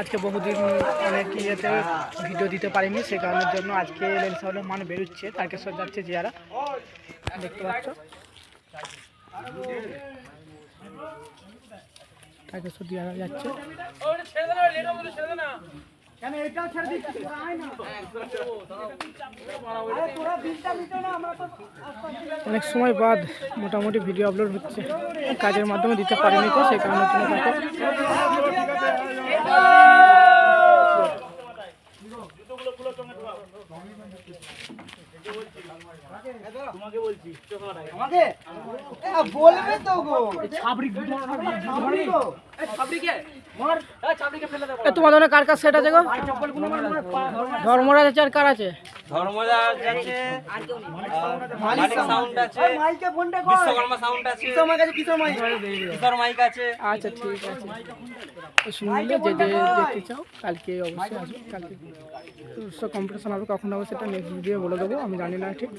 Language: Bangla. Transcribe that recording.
আজকে বহুদিন অনেক ইয়েতে ভিডিও দিতে পারিনি সে কারণের জন্য আজকে লেন্সাউলের মান বেরোচ্ছে তারকেশ্বর যাচ্ছে জিয়ারা। দেখতে পাচ্ছ? তারকেশ্বর যাচ্ছে। অনেক সময় বাদ মোটামুটি ভিডিও আপলোড হচ্ছে কাজের মাধ্যমে দিতে পারিনি তো সেই কারণের জন্য তাকে আমাকে? এ, বলবে তো গো। এ, তোমাদের কার কার সেট আছে গো? ধর্মরাজ আছে আর কার আছে? ধর্মরাজ আছে মালিক সাউন্ড আছে মাইকে ফোনটা কর। বিশ্বকর্মা সাউন্ড আছে Kishore mic Kishore mic. Kishore mic আছে। আচ্ছা ঠিক আছে। শুনলে যে যে দেখতে চাও কালকে অবশ্যই আসবে। কালকে তো কম্পিটিশন হবে কখন হবে সেটা নেক্সট ভিডিও বলে দেবো আমি জানি না ঠিক।